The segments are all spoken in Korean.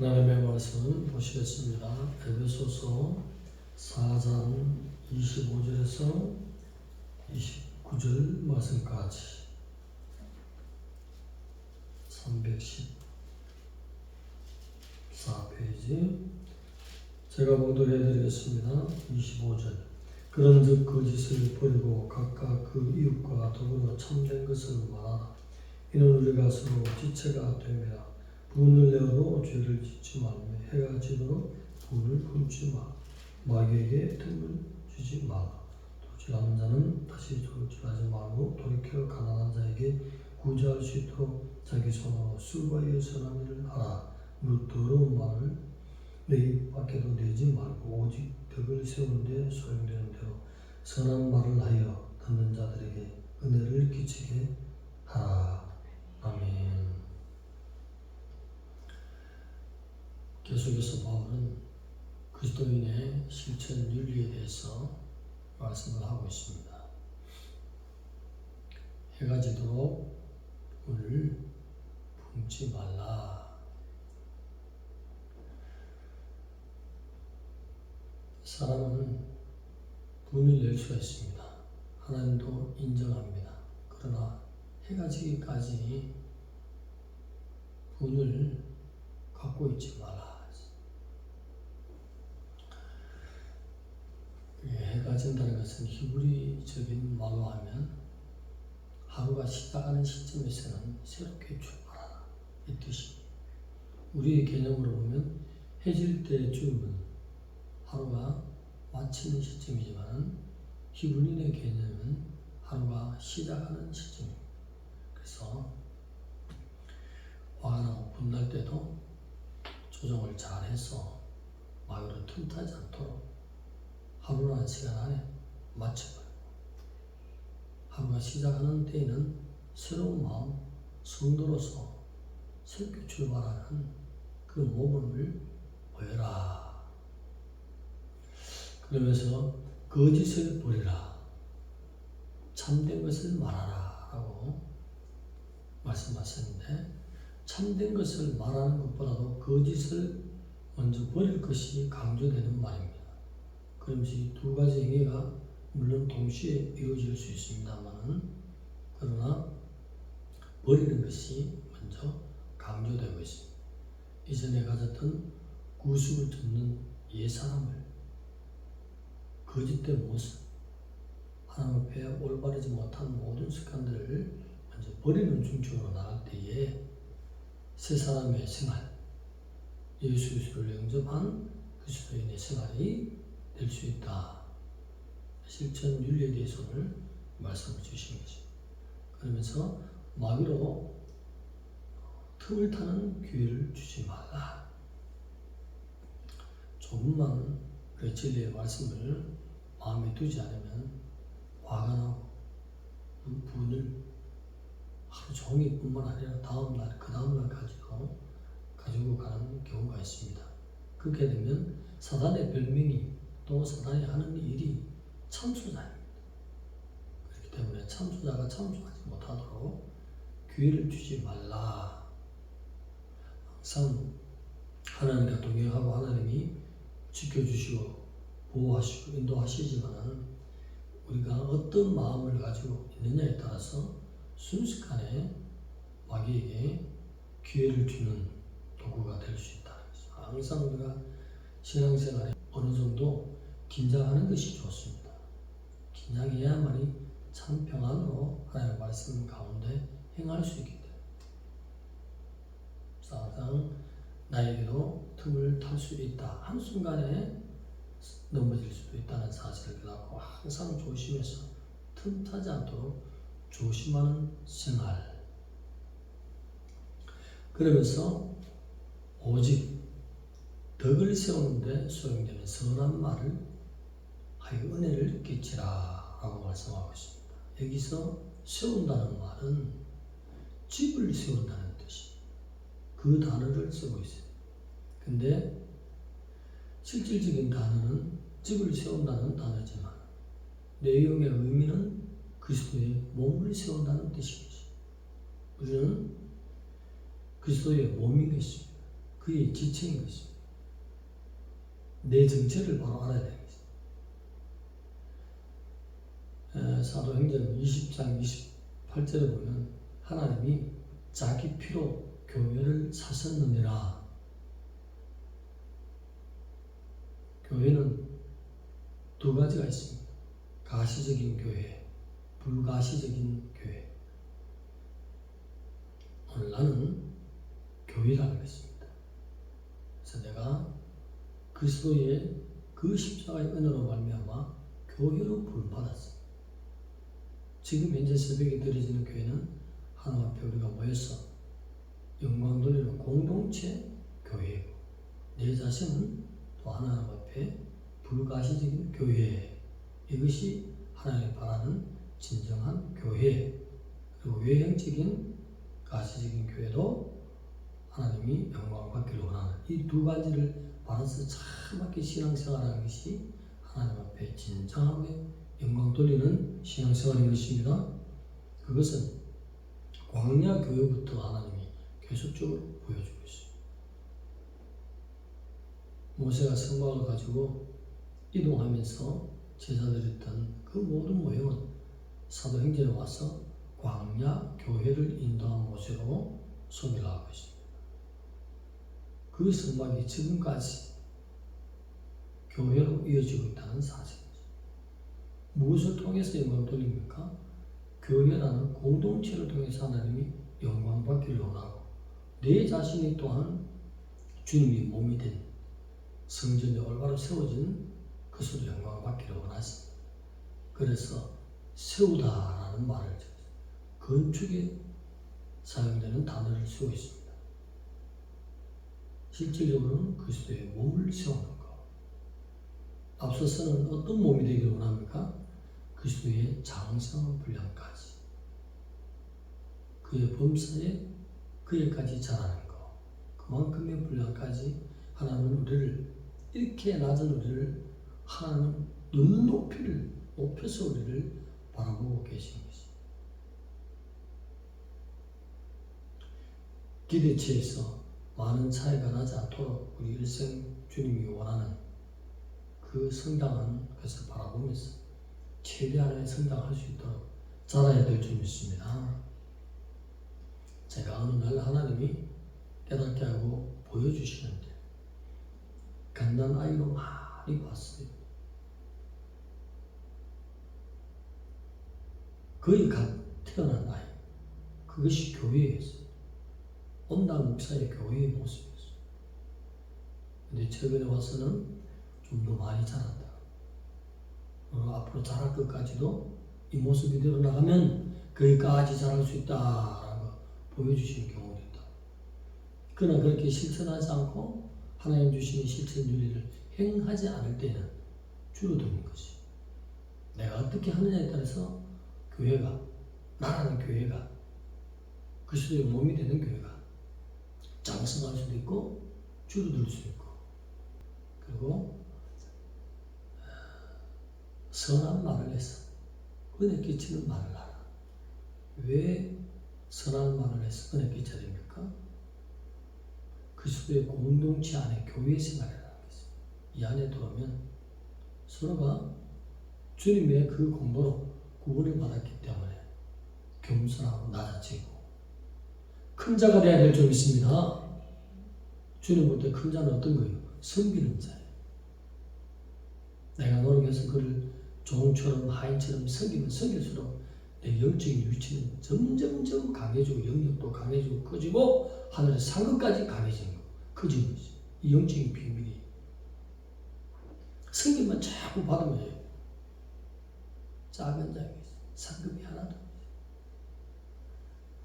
하나님의 말씀 보시겠습니다. 에베소서 4장 25절에서 29절 말씀까지 314페이지 제가 봉독해 드리겠습니다. 25절 그런즉 거짓을 버리고 각각 그 이웃과 더불어 참된 것을 말하라 이는 우리가 서로 지체가 되며 분을 내어도 죄를 짓지 말며 해가 지도록 분을 품지 마. 마귀에게 틈을 주지 마라 도질하는 자는 다시 도질하지 말고 돌이켜 가난한 자에게 구제할 수 있도록 자기 손으로 수고하여 선한 일을 하라. 무릇 더러운 말을 내 입 밖에도 내지 말고 오직 덕을 세우는데 소용되는 대로 선한 말을 하여 듣는 자들에게 은혜를 끼치게 하라. 아멘 계속해서 바울은 그리스도인의 실천 윤리에 대해서 말씀을 하고 있습니다. 해가 지도록 문을 품지 말라. 사람은 분을 낼 수가 있습니다. 하나님도 인정합니다. 그러나 해가 지기까지 분을 갖고 있지 마라. 해 가 진다는 것은 히브리적인 말로 하면 하루가 시작하는 시점에서는 새롭게 출발하라 이 뜻이 우리의 개념으로 보면 해질 때쯤은 하루가 마치는 시점이지만 히브리인의 개념은 하루가 시작하는 시점입니다. 그래서 화가 나고 분날 때도 조정을 잘 해서 마음으로 틈타지 않도록 하루라는 시간 안에 맞춰버리고 하루가 시작하는 때에는 새로운 마음, 성도로서 새롭게 출발하는 그 모범을 보여라. 그러면서 거짓을 버리라. 참된 것을 말하라. 라고 말씀하셨는데 참된 것을 말하는 것보다도 거짓을 먼저 버릴 것이 강조되는 말입니다. 그러면서 두 가지 행위가 물론 동시에 이루어질 수 있습니다만 그러나 버리는 것이 먼저 강조되고 있습니다. 이전에 가졌던 구습을 듣는 옛사람을 거짓된 모습 하나님 앞에 올바르지 못한 모든 습관들을 먼저 버리는 중증으로 나갈 때에 새 사람의 생활 예수 그리스도를 영접한 그리스도인의 생활이 될 수 있다. 실천 윤리에 대해서 오늘 말씀을 주신 거죠. 그러면서 마귀로 틈을 타는 기회를 주지 말라. 조금만 그 진리의 말씀을 마음에 두지 않으면 화가 나고 분을 하루 종일 뿐만 아니라 다음 날, 그 다음날 가지고 가지고 가는 경우가 있습니다. 그렇게 되면 사단의 별명이 또 사단이 하는 일이 참수자입니다. 그렇기 때문에 참수자가 참수하지 못하도록 기회를 주지 말라. 항상 하나님과 동행하고 하나님이 지켜주시고 보호하시고 인도하시지만 우리가 어떤 마음을 가지고 있느냐에 따라서 순식간에 마귀에게 기회를 주는 도구가 될수 것이죠. 항상 우리가 신앙생활에 어느 정도 긴장하는 것이 좋습니다. 긴장해야만이 참 평안으로 하나님의 말씀 가운데 행할 수 있기 때문에 항상 나에게도 틈을 탈 수 있다. 한순간에 넘어질 수도 있다는 사실을 갖고 항상 조심해서 틈 타지 않도록 조심하는 생활. 그러면서 오직 덕을 세우는데 소용되는 선한 말을 하여 은혜를 끼치라 라고 말씀하고 있습니다. 여기서 세운다는 말은 집을 세운다는 뜻이 그 단어를 쓰고 있어요. 근데 실질적인 단어는 집을 세운다는 단어지만 내용의 의미는 그리스도의 몸을 세운다는 뜻이겠죠. 우리는 그리스도의 몸인 것입니다. 그의 지체인 것입니다. 내 정체를 바로 알아야 것입니다. 에, 사도행전 20장 28절에 보면 하나님이 자기 피로 교회를 사셨느니라. 교회는 두 가지가 있습니다. 가시적인 교회, 불가시적인 교회. 오늘 나는 교회라는 것입니다. 그래서 내가 그리스도의 그 십자가의 은혜로 말미암아 교회로 부름받았습니다. 지금 현재 새벽에 드려지는 교회는 하나님 앞에 우리가 모여서 영광 돌리는 공동체 교회이고 내 자신은 또 하나님 앞에 불가시적인 교회 이것이 하나님이 바라는 진정한 교회 그리고 외형적인 가시적인 교회도 하나님이 영광 받기를 원하는 이 두 가지를 바라서 참 맞게 신앙생활하는 것이 하나님 앞에 진정하게 영광 돌리는 신앙생활인 것입니다. 그것은 광야 교회부터 하나님이 계속적으로 보여주고 있습니다. 모세가 성막을 가지고 이동하면서 제자드렸던 그 모든 모형은 사도행전에 와서 광야 교회를 인도한 모세로 소개를 하고 있습니다. 그 성막이 지금까지 교회로 이어지고 있다는 사실이죠. 무엇을 통해서 영광 돌립니까? 교회라는 공동체를 통해서 하나님이 영광 받기를 원하고 내 자신이 또한 주님이 몸이 된 성전에 올바로 세워진 그것으로 영광을 받기를 원하십니다. 그래서 세우다라는 말을 건축에 사용되는 단어를 쓰고 있습니다. 실질적으로는 그리스도의 몸을 세우는 것. 앞서서는 어떤 몸이 되기를 원합니까? 그리스도의 장성한 분량까지. 그의 범사에 그에까지 자라는 것. 그만큼의 분량까지 하나님은 우리를 이렇게 낮은 우리를 하나님은 눈높이를 높여서 우리를 바라보고 계신 것입니다. 기대치에서 많은 차이가 나지 않도록 우리 일생 주님이 원하는 그 성장하는 것을 바라보면서 최대한의 성장할 수 있도록 자라야 될줄 믿습니다. 제가 어느 날 하나님이 깨닫게 하고 보여주시는데 갓난 아이로 많이 봤어요. 거의 갓 태어난 아이. 그것이 교회였어요. 온당 목사의 교회의 모습이었어요. 근데 최근에 와서는 좀 더 많이 자란다. 어, 앞으로 자랄 것까지도 이 모습 이 대로 나가면 거기까지 자랄 수 있다라는 거 보여주시는 경우도 있다. 그러나 그렇게 실천하지 않고 하나님 주시는 실천 윤리를 행하지 않을 때는 줄어드는 것이. 내가 어떻게 하느냐에 따라서 교회가 나라는 교회가 그리스도의 몸이 되는 교회가 장성할 수도 있고 줄어들 수 있고 그리고 선한 말을 해서 은혜 끼치는 말을 하라. 왜 선한 말을 해서 은혜 끼쳐야 됩니까? 그리스도의 공동체 안에 교회 생활이라는 것입니다. 이 안에 들어오면 서로가 주님의 그 공로로 구원을 받았기 때문에 겸손하고 낮아지고 큰 자가 되어야 될줄 믿습니다. 주님 볼 때 큰 자는 어떤 거예요? 섬기는 자예요. 내가 노력해서 그를 종처럼 하인처럼 섬기면 섬길수록 내 영적인 위치는 점점점 강해지고 영역도 강해지고 커지고 하늘의 상급까지 강해지는 거 커지는 거지. 이 영적인 비밀이 섬기만 자꾸 받으면 해요. 작은 자에게 상급이 하나도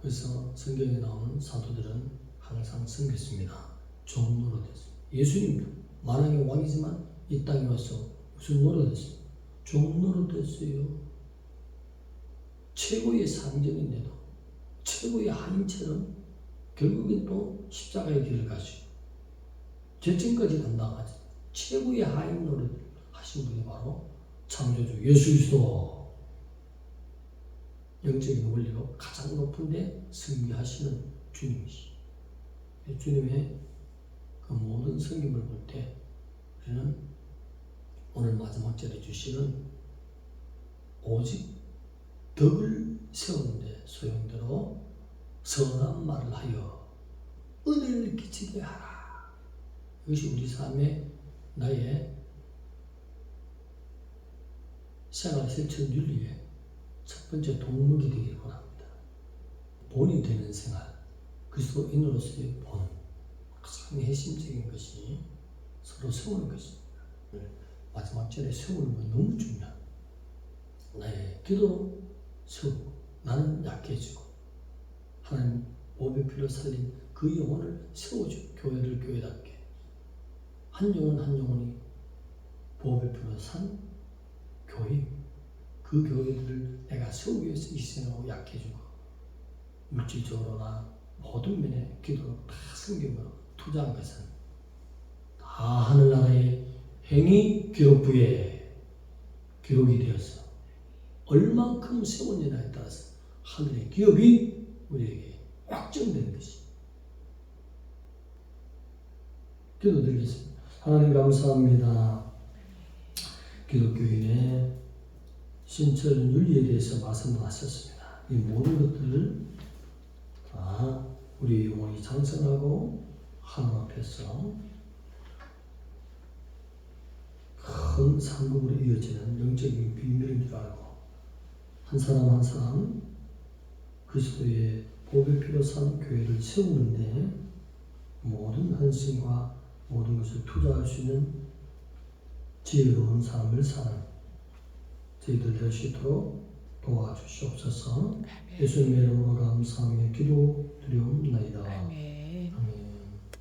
그래서 성경에 나오는 사도들은 항상 섬겼습니다. 종 노릇했습니다. 예수님도 만왕의 왕이지만 이 땅에 와서 무슨 노릇했어요? 종 노릇했어요. 최고의 상전인데도 최고의 하인처럼 결국엔 또 십자가의 길을 가시고 죄증까지 감당하지 최고의 하인 노릇 하신 분이 바로 창조주 예수 그리스도 영적인 원리로 가장 높은데 승리하시는 주님이시. 주님의 그 모든 성경을 볼 때 우리는 오늘 마지막 절에 주시는 오직 덕을 세우는데 소용대로 선한 말을 하여 은혜를 끼치게 하라. 이것이 우리 삶의 나의 생활 실천 윤리의 첫 번째 동목이 되길 원합니다. 본이 되는 생활, 그리스도인으로서의 본, 가장 핵심적인 것이 서로 세우는 것입니다. 마지막 절에 세우는 건 너무 중요합니다. 나의 기도로 세우고 나는 약해지고 하나님 보배 필요 살린 그 영혼을 세워주고 교회를 교회답게 한 영혼 한 영혼이 보배 필요 산 교회 그 교회들을 내가 세우기 위해서 희생하고 약해지고 물질적으로나 모든 면에 기도로 다 성경으로 투자한 것은 다 하늘나라의 행위 기록부에 기록이 되어서 얼만큼 세웠느냐에 따라서 하늘의 기업이 우리에게 확정되는 것이 기도 드리겠습니다. 하나님 감사합니다. 기독교인의 신철 윤리에 대해서 말씀을 하셨습니다. 이 모든 것들을 다 우리 영혼이 장성하고 하나님 앞에서 큰 상급으로 이어지는 영적인 비밀인 줄 알고 한 사람 한 사람 그리스도의 복의 피로 산 교회를 세우는데 모든 헌신과 모든 것을 투자할 수 있는 지혜로운 삶을 사는 저희들 될 수 있도록 도와주시옵소서 예수님의 이름으로 감사하며 기도 드리옵나이다. 아멘. 아멘.